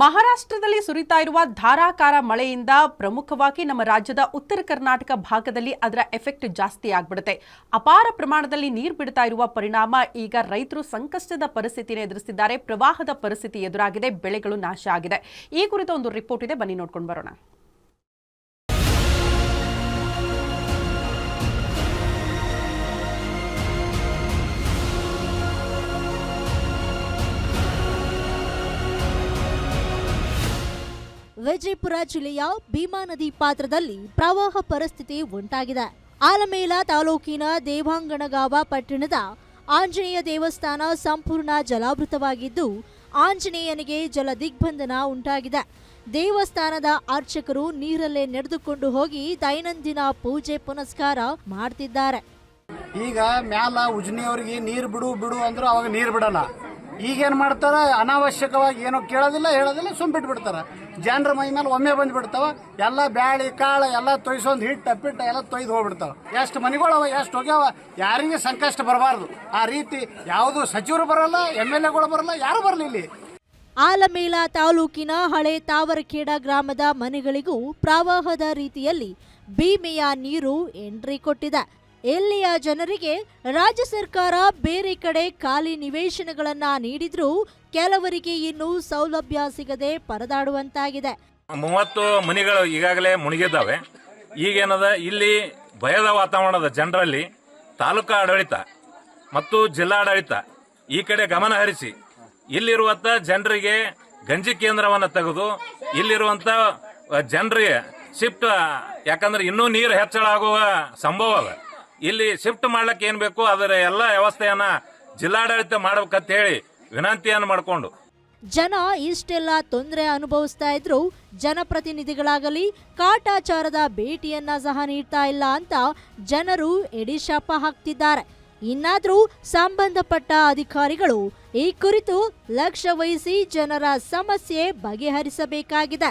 ಮಹಾರಾಷ್ಟ್ರದಲ್ಲಿ ಸುರಿತಾ ಇರುವ ಧಾರಾಕಾರ ಮಳೆಯಿಂದ ಪ್ರಮುಖವಾಗಿ ನಮ್ಮ ರಾಜ್ಯದ ಉತ್ತರ ಕರ್ನಾಟಕ ಭಾಗದಲ್ಲಿ ಅದರ ಎಫೆಕ್ಟ್ ಜಾಸ್ತಿ ಆಗ್ಬಿಡುತ್ತೆ. ಅಪಾರ ಪ್ರಮಾಣದಲ್ಲಿ ನೀರು ಬಿಡ್ತಾ ಇರುವ ಪರಿಣಾಮ ಈಗ ರೈತರು ಸಂಕಷ್ಟದ ಪರಿಸ್ಥಿತಿಯನ್ನು ಎದುರಿಸಿದ್ದಾರೆ. ಪ್ರವಾಹದ ಪರಿಸ್ಥಿತಿ ಎದುರಾಗಿದೆ. ಬೆಳೆಗಳು ನಾಶ ಆಗಿದೆ. ಈ ಕುರಿತ ಒಂದು ರಿಪೋರ್ಟ್ ಇದೆ. ಬನ್ನಿ ನೋಡ್ಕೊಂಡು ಬರೋಣ. ವಿಜಯಪುರ ಜಿಲ್ಲೆಯ ಭೀಮಾ ನದಿ ಪಾತ್ರದಲ್ಲಿ ಪ್ರವಾಹ ಪರಿಸ್ಥಿತಿ ಉಂಟಾಗಿದೆ. ಆಲಮೇಲ ತಾಲೂಕಿನ ದೇವಾಂಗಣಗಾವ ಪಟ್ಟಣದ ಆಂಜನೇಯ ದೇವಸ್ಥಾನ ಸಂಪೂರ್ಣ ಜಲಾವೃತವಾಗಿದ್ದು, ಆಂಜನೇಯನಿಗೆ ಜಲ ದಿಗ್ಬಂಧನ ಉಂಟಾಗಿದೆ. ದೇವಸ್ಥಾನದ ಅರ್ಚಕರು ನೀರಲ್ಲೇ ನಡೆದುಕೊಂಡು ಹೋಗಿ ದೈನಂದಿನ ಪೂಜೆ ಪುನಸ್ಕಾರ ಮಾಡ್ತಿದ್ದಾರೆ. ಈಗ ಮ್ಯಾಲ ಉಜ್ನಿಯವ್ರಿಗೆ ನೀರು ಬಿಡು ಬಿಡು ಅಂದ್ರೆ ಅವಾಗ ನೀರು ಬಿಡಲ್ಲ. ಈಗೇನ್ ಮಾಡ್ತಾರೆ? ಅನಾವಶ್ಯಕವಾಗಿ ಏನೋ ಕೇಳೋದಿಲ್ಲ, ಹೇಳೋದಿಲ್ಲ ಸುಮ್ ಬಿಡ್ತಾರೆ ಜನರ ಮೈ ಮೇಲೆ ಒಮ್ಮೆ ಬಂದು ಬಿಡ್ತಾವ ಎಲ್ಲ ಬ್ಯಾಳಿ, ಕಾಳು ಎಲ್ಲ ತೊಯ್ಸೊಂದು ಹಿಟ್ಟು ಅಪ್ಪಿಟ್ಟು ಎಲ್ಲ ತೊಯ್ದು ಹೋಗ್ಬಿಡ್ತಾವೆ. ಎಷ್ಟು ಮನೆಗಳವ, ಎಷ್ಟು ಹೋಗ್ಯಾವ, ಯಾರಿಗೆ ಸಂಕಷ್ಟ ಬರಬಾರ್ದು. ಆ ರೀತಿ ಯಾವುದು ಸಚಿವರು ಬರಲ್ಲ, ಎಂ ಎಲ್ ಎಗಳು ಬರಲ್ಲ, ಯಾರು ಬರಲಿಲ್ಲ ಇಲ್ಲಿ. ಆಲಮೇಲ ತಾಲೂಕಿನ ಹಳೆ ತಾವರಖೇಡ ಗ್ರಾಮದ ಮನೆಗಳಿಗೂ ಪ್ರವಾಹದ ರೀತಿಯಲ್ಲಿ ಭೀಮೆಯ ನೀರು ಎಂಟ್ರಿ ಕೊಟ್ಟಿದೆ. ಇಲ್ಲಿಯ ಜನರಿಗೆ ರಾಜ್ಯ ಸರ್ಕಾರ ಬೇರೆ ಕಡೆ ಖಾಲಿ ನಿವೇಶನಗಳನ್ನ ನೀಡಿದ್ರೂ ಕೆಲವರಿಗೆ ಇನ್ನೂ ಸೌಲಭ್ಯ ಸಿಗದೆ ಪರದಾಡುವಂತಾಗಿದೆ. ಮೂವತ್ತು ಮನೆಗಳು ಈಗಾಗಲೇ ಮುಳುಗಿದ್ದಾವೆ ಈಗೇನದ ಇಲ್ಲಿ ಭಯದ ವಾತಾವರಣದ ಜನರಲ್ಲಿ ತಾಲೂಕಾ ಆಡಳಿತ ಮತ್ತು ಜಿಲ್ಲಾಡಳಿತ ಈ ಕಡೆ ಗಮನ ಹರಿಸಿ ಇಲ್ಲಿರುವಂತ ಜನರಿಗೆ ಗಂಜಿ ಕೇಂದ್ರವನ್ನು ತೆಗೆದು ಇಲ್ಲಿರುವಂತ ಜನರಿಗೆ ಶಿಫ್ಟ್, ಯಾಕಂದ್ರೆ ಇನ್ನೂ ನೀರು ಹೆಚ್ಚಳ ಆಗುವ ಸಂಭವ ಅದ. ಇಲ್ಲಿ ಶಿಫ್ಟ್ ಮಾಡ್ಲಿಕ್ಕೆ ಏನ್ ಬೇಕು? ಅದರ ಎಲ್ಲ ವ್ಯವಸ್ಥೆಯನ್ನ ಜಿಲ್ಲಾಡಳಿತ ಮಾಡ್ಬೇಕಂತ ಹೇಳಿ ವಿನಂತಿಯನ್ನು ಮಾಡಿಕೊಂಡು. ಜನ ಇಷ್ಟೆಲ್ಲ ತೊಂದರೆ ಅನುಭವಿಸ್ತಾ ಇದ್ರು. ಜನಪ್ರತಿನಿಧಿಗಳಾಗಲಿ, ಕಾಟಾಚಾರದ ಭೇಟಿಯನ್ನ ಸಹ ನೀಡ್ತಾ ಇಲ್ಲ ಅಂತ ಜನರು ಎಡಿಶಾಪ ಹಾಕ್ತಿದ್ದಾರೆ. ಇನ್ನಾದರೂ ಸಂಬಂಧಪಟ್ಟ ಅಧಿಕಾರಿಗಳು ಈ ಕುರಿತು ಲಕ್ಷ್ಯ ವಹಿಸಿ ಜನರ ಸಮಸ್ಯೆ ಬಗೆಹರಿಸಬೇಕಾಗಿದೆ.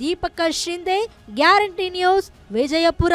Deepak Shinde, guarantee news, Vijayapura.